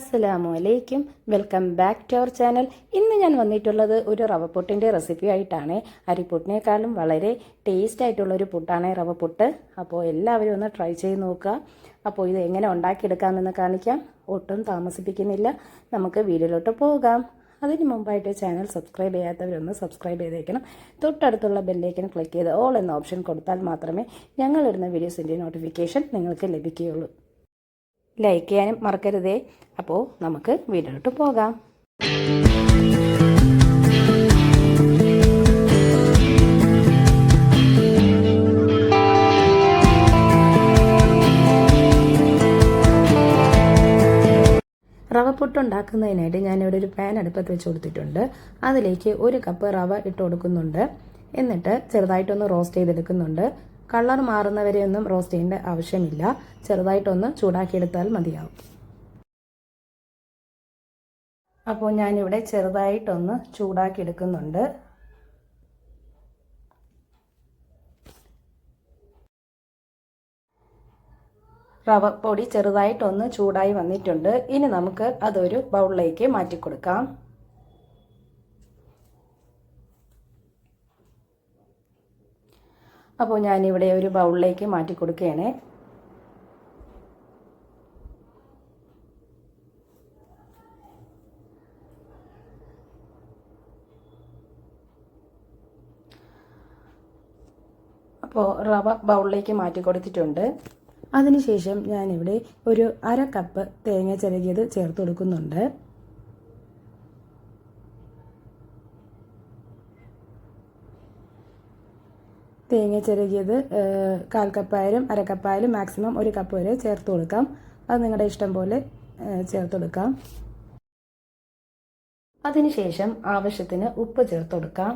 അസ്സലാമു അലൈക്കും. Welcome back to our channel ഇന്ന് ഞാൻ വന്നിട്ടുള്ളത് ഒരു റവപ്പുട്ടിന്റെ റെസിപ്പി ആയിട്ടാണ്. അരിപ്പുട്ടിനേക്കാളും വളരെ ടേസ്റ്റ് ആയിട്ടുള്ള ഒരു പുട്ടാണ് റവപ്പുട്ട് അപ്പോൾ എല്ലാവരും ഒന്ന് ട്രൈ ചെയ്ത് നോക്കുക. അപ്പോൾ ഇത് എങ്ങനെ ഉണ്ടാക്കിയെടുക്കാമെന്ന് കാണിക്കാം. ഒട്ടും താമസിപ്പിക്കുന്നില്ല. നമുക്ക് വീഡിയോയിലോട്ട് പോകാം. അതിന് മുമ്പായിട്ട് ചാനൽ സബ്സ്ക്രൈബ് ചെയ്യാത്തവരൊന്ന് സബ്സ്ക്രൈബ് ചെയ്തേക്കണം. തൊട്ടടുത്തുള്ള ബെല്ലേക്കൻ ക്ലിക്ക് ചെയ്ത് ഓൾ എന്ന ഓപ്ഷൻ കൊടുത്താൽ മാത്രമേ ഞങ്ങളിടുന്ന വീഡിയോസിന്റെ നോട്ടിഫിക്കേഷൻ നിങ്ങൾക്ക് ലഭിക്കുകയുള്ളൂ. ലൈക്ക് ചെയ്യാനും മറക്കരുതേ. അപ്പോൾ നമുക്ക് വീഡിയോട്ട് പോകാം. റവ ഉണ്ടാക്കുന്നതിനായിട്ട് ഞാനിവിടെ ഒരു പാൻ അടുപ്പത്ത് വെച്ച് കൊടുത്തിട്ടുണ്ട്. അതിലേക്ക് ഒരു കപ്പ് റവ ഇട്ട് കൊടുക്കുന്നുണ്ട്. എന്നിട്ട് ചെറുതായിട്ടൊന്ന് റോസ്റ്റ് ചെയ്തെടുക്കുന്നുണ്ട്. കളർ മാറുന്നവരെയൊന്നും റോസ്റ്റ് ചെയ്യേണ്ട ആവശ്യമില്ല. ചെറുതായിട്ടൊന്ന് ചൂടാക്കിയെടുത്താൽ മതിയാവും. അപ്പോൾ ഞാനിവിടെ ചെറുതായിട്ടൊന്ന് ചൂടാക്കിയെടുക്കുന്നുണ്ട്. റവ പൊടി ചെറുതായിട്ടൊന്ന് ചൂടായി വന്നിട്ടുണ്ട്. ഇനി നമുക്ക് അതൊരു ബൗളിലേക്ക് മാറ്റി കൊടുക്കാം അപ്പോൾ ഞാനിവിടെ ഒരു ബൗളിലേക്ക് മാറ്റി കൊടുക്കുകയാണ്. അപ്പോൾ റവ ബൗളിലേക്ക് മാറ്റി കൊടുത്തിട്ടുണ്ട്. അതിനുശേഷം ഞാനിവിടെ ഒരു അര കപ്പ് തേങ്ങ ചിരകിയത് ചേർത്ത് കൊടുക്കുന്നുണ്ട്. തേങ്ങ ചിരകിയത് കാൽ കപ്പായാലും അര കപ്പായാലും മാക്സിമം ഒരു കപ്പ് വരെ ചേർത്ത് കൊടുക്കാം. അത് നിങ്ങളുടെ ഇഷ്ടം പോലെ ചേർത്ത് കൊടുക്കാം. അതിനുശേഷം ആവശ്യത്തിന് ഉപ്പ് ചേർത്ത് കൊടുക്കാം.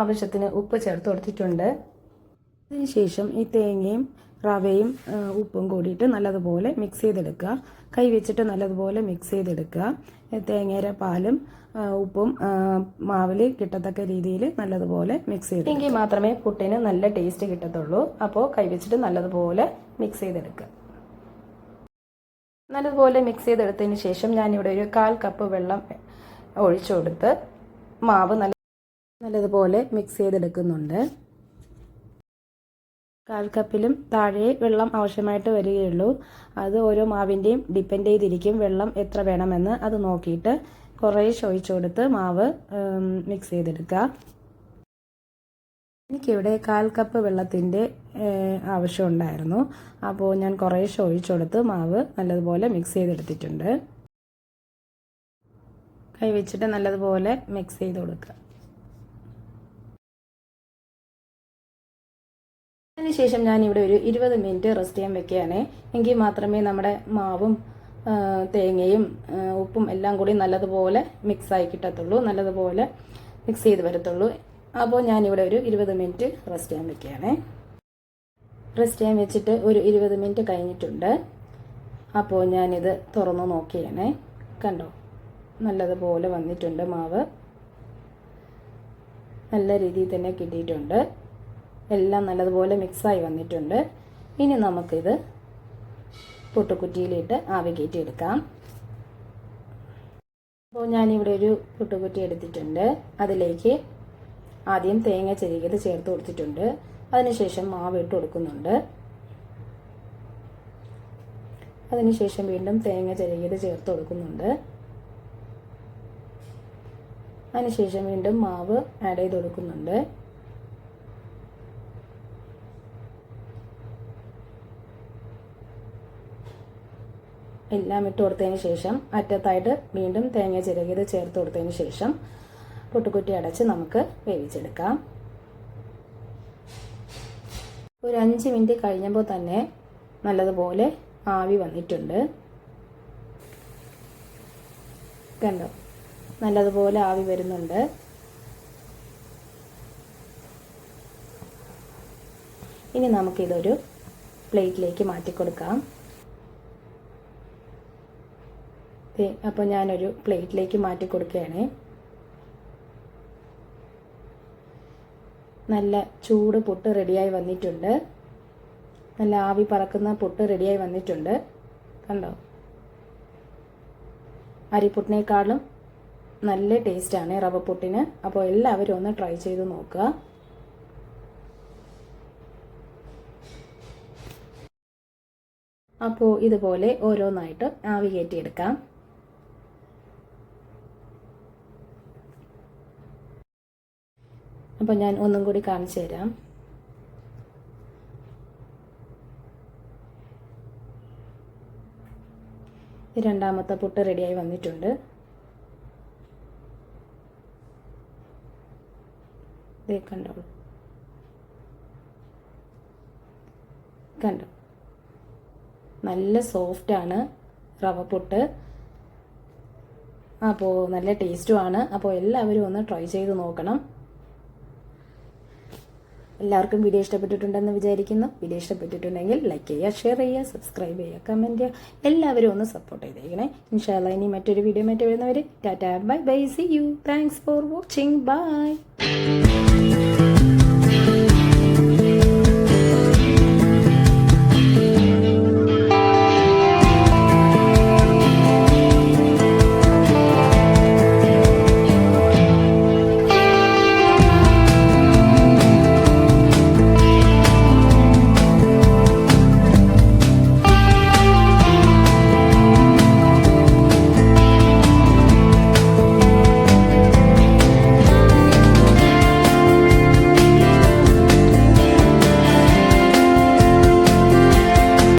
ആവശ്യത്തിന് ഉപ്പ് ചേർത്ത് കൊടുത്തിട്ടുണ്ട്. അതിനുശേഷം ഈ തേങ്ങയും റവയും ഉപ്പും കൂടിയിട്ട് നല്ലതുപോലെ മിക്സ് ചെയ്തെടുക്കുക. കൈ വെച്ചിട്ട് നല്ലതുപോലെ മിക്സ് ചെയ്തെടുക്കുക. തേങ്ങയുടെ പാലും ഉപ്പും മാവിൽ കിട്ടത്തക്ക രീതിയിൽ നല്ലതുപോലെ മിക്സ് ചെയ്ത് എങ്കിൽ മാത്രമേ പുട്ടിന് നല്ല ടേസ്റ്റ് കിട്ടത്തുള്ളൂ. അപ്പോൾ കൈ വെച്ചിട്ട് നല്ലതുപോലെ മിക്സ് ചെയ്തെടുക്കുക. നല്ലതുപോലെ മിക്സ് ചെയ്തെടുത്തതിന് ശേഷം ഞാനിവിടെ ഒരു കാൽ കപ്പ് വെള്ളം ഒഴിച്ചു കൊടുത്ത് മാവ് നല്ല നല്ലതുപോലെ മിക്സ് ചെയ്തെടുക്കുന്നുണ്ട്. കാൽ കപ്പിലും താഴെ വെള്ളം ആവശ്യമായിട്ട് വരികയുള്ളൂ. അത് ഓരോ മാവിന്റെയും ഡിപ്പെൻഡ് ചെയ്തിരിക്കും വെള്ളം എത്ര വേണമെന്ന് അത് നോക്കിയിട്ട് കുറേ ഒഴിച്ചു കൊടുത്ത് മാവ് മിക്സ് ചെയ്തെടുക്കുക. എനിക്കിവിടെ കാൽ കപ്പ് വെള്ളത്തിന്റെ ആവശ്യമുണ്ടായിരുന്നു അപ്പോൾ ഞാൻ കുറേ ഒഴിച്ചു കൊടുത്ത് മാവ് നല്ലതുപോലെ മിക്സ് ചെയ്തെടുത്തിട്ടുണ്ട്. കൈവച്ചിട്ട് നല്ലതുപോലെ മിക്സ് ചെയ്ത് കൊടുക്കുക. അതിനുശേഷം ഞാൻ ഇവിടെ ഒരു ഇരുപത് മിനിറ്റ് റെസ്റ്റ് ചെയ്യാൻ വെക്കുകയാണ്. എങ്കിൽ മാത്രമേ നമ്മുടെ മാവും തേങ്ങയും ഉപ്പും എല്ലാം കൂടി നല്ലതുപോലെ മിക്സ് ആയി കിട്ടത്തുള്ളൂ. നല്ലതുപോലെ മിക്സ് ചെയ്ത് വരത്തുള്ളൂ. അപ്പോൾ ഞാനിവിടെ ഒരു ഇരുപത് മിനിറ്റ് റെസ്റ്റ് ചെയ്യാൻ വെക്കുകയാണ്. റെസ്റ്റ് ചെയ്യാൻ വെച്ചിട്ട് ഒരു ഇരുപത് മിനിറ്റ് കഴിഞ്ഞിട്ടുണ്ട്. അപ്പോൾ ഞാനിത് തുറന്നു നോക്കിയാണ് കണ്ടോ? നല്ലതുപോലെ വന്നിട്ടുണ്ട് മാവ്. നല്ല രീതിയിൽ തന്നെ കിട്ടിയിട്ടുണ്ട്. എല്ലാം നല്ലതുപോലെ മിക്സായി വന്നിട്ടുണ്ട്. ഇനി നമുക്കിത് പുട്ടുകുറ്റിയിലിട്ട് ആവി കയറ്റിയെടുക്കാം. അപ്പോൾ ഞാനിവിടെ ഒരു പുട്ടുകുറ്റി എടുത്തിട്ടുണ്ട്. അതിലേക്ക് ആദ്യം തേങ്ങ ചെരുകിയത് ചേർത്ത് കൊടുത്തിട്ടുണ്ട്. അതിനുശേഷം മാവ് ഇട്ട് കൊടുക്കുന്നുണ്ട്. അതിനുശേഷം വീണ്ടും തേങ്ങ ചെരുകിയത് ചേർത്ത് കൊടുക്കുന്നുണ്ട്. അതിനുശേഷം വീണ്ടും മാവ് ആഡ് ചെയ്ത് കൊടുക്കുന്നുണ്ട്. എല്ലാം ഇട്ട് കൊടുത്തതിന് ശേഷം അറ്റത്തായിട്ട് വീണ്ടും തേങ്ങ ചിരകിയത് ചേർത്ത് കൊടുത്തതിന് ശേഷം പൊട്ടുകുറ്റി അടച്ച് നമുക്ക് വേവിച്ചെടുക്കാം. ഒരു അഞ്ച് മിനിറ്റ് കഴിഞ്ഞപ്പോൾ തന്നെ നല്ലതുപോലെ ആവി വന്നിട്ടുണ്ട്. കണ്ടോ? നല്ലതുപോലെ ആവി വരുന്നുണ്ട്. ഇനി നമുക്കിതൊരു പ്ലേറ്റിലേക്ക് മാറ്റി കൊടുക്കാം അപ്പോൾ ഞാനൊരു പ്ലേറ്റിലേക്ക് മാറ്റി കൊടുക്കുകയാണ്. നല്ല ചൂട് പുട്ട് റെഡിയായി വന്നിട്ടുണ്ട്. നല്ല ആവി പറക്കുന്ന പുട്ട് റെഡിയായി വന്നിട്ടുണ്ട്. കണ്ടോ? അരിപ്പുട്ടിനേക്കാളും നല്ല ടേസ്റ്റാണ് റവ പുട്ടിന് അപ്പോൾ എല്ലാവരും ഒന്ന് ട്രൈ ചെയ്ത് നോക്കുക. അപ്പോൾ ഇതുപോലെ ഓരോന്നായിട്ട് ആവി കയറ്റിയെടുക്കാം. അപ്പോൾ ഞാൻ ഒന്നും കൂടി കാണിച്ചു തരാം. രണ്ടാമത്തെ പുട്ട് റെഡിയായി വന്നിട്ടുണ്ട്. ദേ കണ്ടോളൂ കണ്ടോ? നല്ല സോഫ്റ്റാണ് റവ പുട്ട്. അപ്പോൾ നല്ല ടേസ്റ്റുമാണ് അപ്പോൾ എല്ലാവരും ഒന്ന് ട്രൈ ചെയ്ത് നോക്കണം. എല്ലാവർക്കും വീഡിയോ ഇഷ്ടപ്പെട്ടിട്ടുണ്ടെന്ന് വിചാരിക്കുന്നു. വീഡിയോ ഇഷ്ടപ്പെട്ടിട്ടുണ്ടെങ്കിൽ ലൈക്ക് ചെയ്യുക ഷെയർ ചെയ്യുക സബ്സ്ക്രൈബ് ചെയ്യുക കമന്റ് ചെയ്യുക. എല്ലാവരും ഒന്ന് സപ്പോർട്ട് ചെയ്തേക്കണേ. ഇൻഷാല്ല ഇനി മറ്റൊരു വീഡിയോ മറ്റു വരുന്നവർ tata bye bye see you thanks for watching bye